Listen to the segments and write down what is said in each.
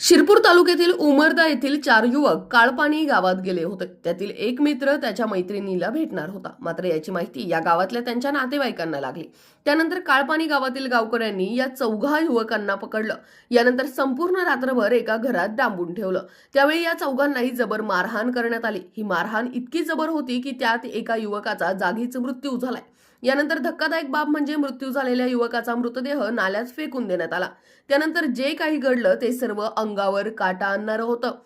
शिरपूर तालुक्यातील उमरदा येथील चार युवक काळपाणी गावात गेले होते. त्यातील एक मित्र त्याच्या मैत्रिणीला भेटणार होता. मात्र याची माहिती या गावातल्या त्यांच्या नातेवाईकांना लागली. त्यानंतर काळपाणी गावातील गावकऱ्यांनी या चौघा युवकांना पकडलं. यानंतर संपूर्ण रात्रभर एका घरात डांबून ठेवलं. त्यावेळी या चौघांनाही जबर मारहाण करण्यात आली. ही मारहाण इतकी जबर होती की त्यात एका युवकाचा जागीच मृत्यू झालाय. यानंतर धक्कादायक बाब म्हणजे मृत्यू झालेल्या युवकाचा मृतदेह नाल्यात फेकून देण्यात आला. त्यानंतर जे काही घडलं ते सर्व अंगावर काटा आणणारं होतं.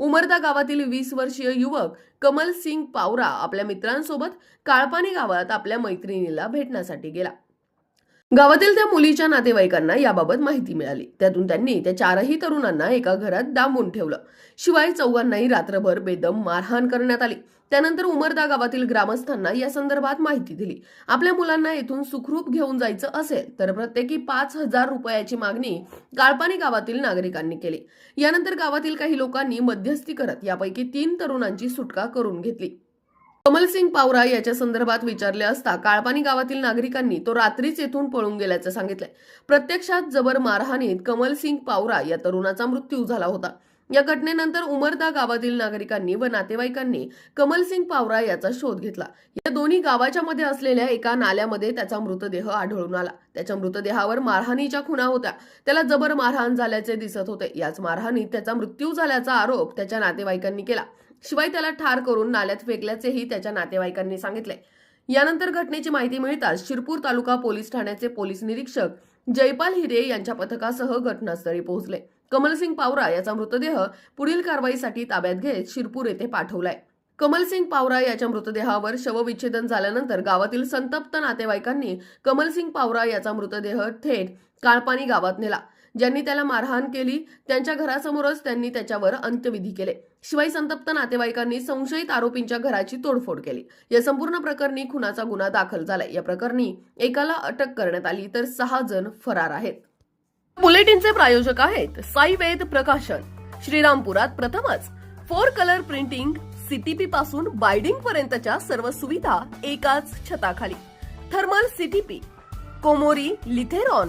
उमरदा गावातील वीस वर्षीय युवक कमल सिंग पावरा आपल्या मित्रांसोबत काळपाणी गावात आपल्या मैत्रिणीला भेटण्यासाठी गेला. गावातील त्या मुलीच्या नातेवाईकांना याबाबत माहिती मिळाली. त्यातून त्यांनी त्या चारही तरुणांना एका घरात दाबून ठेवलं. शिवाय चौघांनाही रात्रभर बेदम मारहाण करण्यात आली. त्यानंतर उमरदा गावातील ग्रामस्थांना या संदर्भात माहिती दिली. आपल्या मुलांना येथून सुखरूप घेऊन जायचं असेल तर प्रत्येकी पाच हजार रुपयाची मागणी काळपाणी गावातील नागरिकांनी केली. यानंतर गावातील काही लोकांनी मध्यस्थी करत यापैकी तीन तरुणांची सुटका करून घेतली. कमलसिंग पावरा याच्या संदर्भात विचारले असता काळपाणी गावातील नागरिकांनी तो रात्रीच येथून पळून गेल्याचं सांगितलंय. प्रत्यक्षात जबर मारहाणीत कमलसिंग पावरा या तरुणाचा मृत्यू झाला होता. या घटनेनंतर उमरदा गावातील नागरिकांनी व नातेवाईकांनी कमलसिंग पावरा याचा शोध घेतला. या दोन्ही गावाच्या मध्ये असलेल्या एका नाल्यामध्ये त्याचा मृतदेह आढळून आला. त्याच्या मृतदेहावर मारहाणीच्या खुणा होत्या. त्याला जबर मारहाण झाल्याचे दिसत होते. याच मारहाणीत त्याचा मृत्यू झाल्याचा आरोप त्याच्या नातेवाईकांनी केला. शिवाय त्याला ठार करून नाल्यात फेकल्याचेही त्याच्या नातेवाईकांनी सांगितले. यानंतर घटनेची माहिती मिळताच शिरपूर तालुका पोलीस ठाण्याचे पोलीस निरीक्षक जयपाल हिरे यांच्या पथकासह घटनास्थळी पोहोचले. कमलसिंग पावरा याचा मृतदेह पुढील कारवाईसाठी ताब्यात घेत शिरपूर येथे पाठवलाय. कमलसिंग पावरा याच्या मृतदेहावर शवविच्छेदन झाल्यानंतर गावातील संतप्त नातेवाईकांनी कमलसिंग पावरा याचा मृतदेह थेट काळपाणी गावात नेला. ज्यांनी त्याला मारहाण केली त्यांच्या घरासमोरच त्यांनी त्याच्यावर अंत्यविधी केले. शिवाय संतप्त नातेवाईकांनी संशयित आरोपींच्या घराची तोडफोड केली. या संपूर्ण प्रकरणी खुनाचा गुन्हा दाखल झालाय. या प्रकरणी एकाला अटक करण्यात आली तर सहा जण फरार आहेत. बुलेटिनचे प्रायोजक आहेत साईवेद प्रकाशन. श्रीरामपुरात प्रथमच फोर कलर प्रिंटिंग सीटीपी पासून बायडिंग पर्यंतच्या सर्व सुविधा एकाच छताखाली. Thermal CTP Komori Lithrone